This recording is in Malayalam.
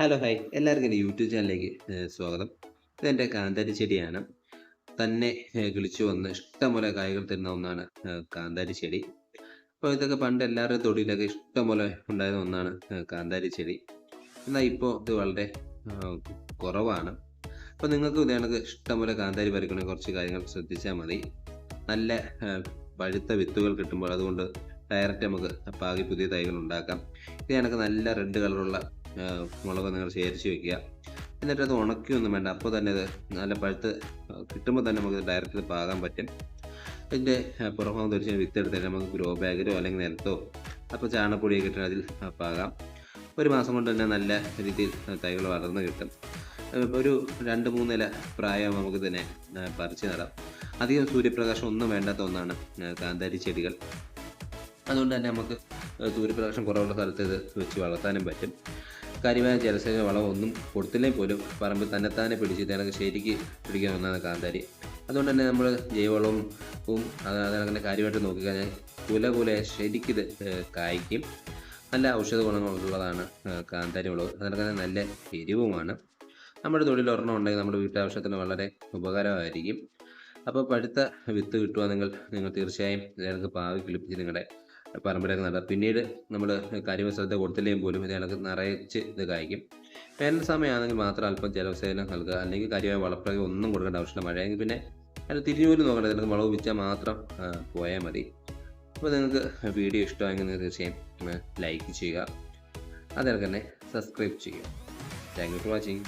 ഹലോ ഹായ് എല്ലാവർക്കും എന്റെ യൂട്യൂബ് ചാനലിലേക്ക് സ്വാഗതം. ഇതെന്റെ കാന്താരി ചെടിയാണ്. തന്നെ കിളിച്ചു വന്ന് ഇഷ്ടംപോലെ കായ്കൾ തരുന്ന ഒന്നാണ് കാന്താരി ചെടി. അപ്പോൾ ഇതൊക്കെ പണ്ട് എല്ലാവരുടെയും തൊടിയിലൊക്കെ ഇഷ്ടംപോലെ ഉണ്ടായിരുന്ന ഒന്നാണ് കാന്താരി ചെടി. എന്നാൽ ഇപ്പോൾ ഇത് വളരെ കുറവാണ്. അപ്പോൾ നിങ്ങൾക്ക് ഇത് കണക്ക് ഇഷ്ടംപോലെ കാന്താരി പറിക്കണമെങ്കിൽ കുറച്ച് കാര്യങ്ങൾ ശ്രദ്ധിച്ചാൽ മതി. നല്ല പഴുത്ത വിത്തുകൾ കിട്ടുമ്പോൾ അതുകൊണ്ട് ഡയറക്റ്റ് നമുക്ക് പാകി പുതിയ തൈകൾ ഉണ്ടാക്കാം. ഇത് കണക്ക് നല്ല റെഡ് കളറുള്ള മുളക് നിങ്ങൾ ശേഖരിച്ച് വെക്കുക. എന്നിട്ട് അത് ഉണക്കിയൊന്നും വേണ്ട. അപ്പോൾ തന്നെ ഇത് നല്ല പഴുത്ത് കിട്ടുമ്പോൾ തന്നെ നമുക്ക് ഡയറക്റ്റ് പാകാൻ പറ്റും. ഇതിന്റെ പുറഭാഗം ധരിച്ച് വിത്തെടുത്തിട്ട് നമുക്ക് ഗ്രോ ബാഗിലോ അല്ലെങ്കിൽ നിലത്തോ അപ്പോൾ ചാണകപ്പൊടിയൊക്കെ ഇട്ട് അതിൽ പാകാം. ഒരു മാസം കൊണ്ട് തന്നെ നല്ല രീതിയിൽ തൈകൾ വളർന്ന് കിട്ടും. ഒരു രണ്ട് മൂന്ന് ഇല പ്രായമാകുമ്പോൾ നമുക്ക് തന്നെ പറിച്ച് നടാം. അധികം സൂര്യപ്രകാശം ഒന്നും വേണ്ടാത്ത ഒന്നാണ് കാന്താരി ചെടികൾ. അതുകൊണ്ട് തന്നെ നമുക്ക് സൂര്യപ്രകാശം കുറവുള്ള സ്ഥലത്ത് ഇത് വെച്ച് വളർത്താനും പറ്റും. കാര്യമായ ജലസേചന വളം ഒന്നും കൊടുത്തില്ലെങ്കിൽ പോലും പറമ്പിൽ തന്നെത്താനെ പിടിച്ച് ഇതിനൊക്കെ ശരിക്ക് പിടിക്കാൻ ഒന്നാണ് കാന്താരി. അതുകൊണ്ട് തന്നെ നമ്മൾ ജൈവവളവും ഉം അത് അതങ്ങനെ കാര്യമായിട്ട് നോക്കിക്കഴിഞ്ഞാൽ കുല കുല ശരിക്കിത് കായ്ക്കും. നല്ല ഔഷധ ഗുണങ്ങളുള്ളതാണ് കാന്താരി മുളക് തന്നെ നല്ല എരിവുമാണ്. നമ്മുടെ തൊഴിൽ ഒരെണ്ണം ഉണ്ടെങ്കിൽ നമ്മുടെ വീട്ടാവശ്യത്തിന് വളരെ ഉപകാരമായിരിക്കും. അപ്പോൾ പഴുത്ത വിത്ത് കിട്ടുക നിങ്ങൾ നിങ്ങൾ തീർച്ചയായും നിങ്ങൾക്ക് പാവി കിളിപ്പിച്ച് നിങ്ങളുടെ പറമ്പിലൊക്കെ നടാം പിന്നീട് നമ്മൾ കാര്യമായ ശ്രദ്ധ കൊടുത്തില്ലെങ്കിൽ പോലും ഇതിനൊക്കെ നിറച്ച് ഇത് കായ്ക്കും. വേനൽ സമയമാണെങ്കിൽ മാത്രം അല്പം ജലസേചനം നൽകുക. അല്ലെങ്കിൽ കാര്യമായ വളപ്രയോഗം ഒന്നും കൊടുക്കേണ്ട ആവശ്യമില്ല. മഴയെങ്കിൽ പിന്നെ അതിന് തിരിഞ്ഞു പോലും നോക്കണ്ട. ഇതിനൊക്കെ വളവ് വെച്ചാൽ മാത്രം പോയാൽ മതി. അപ്പോൾ നിങ്ങൾക്ക് വീഡിയോ ഇഷ്ടമായെങ്കിൽ നിങ്ങൾ തീർച്ചയായും ലൈക്ക് ചെയ്യുക. അതേപോലെ തന്നെ സബ്സ്ക്രൈബ് ചെയ്യുക. Thank you for watching.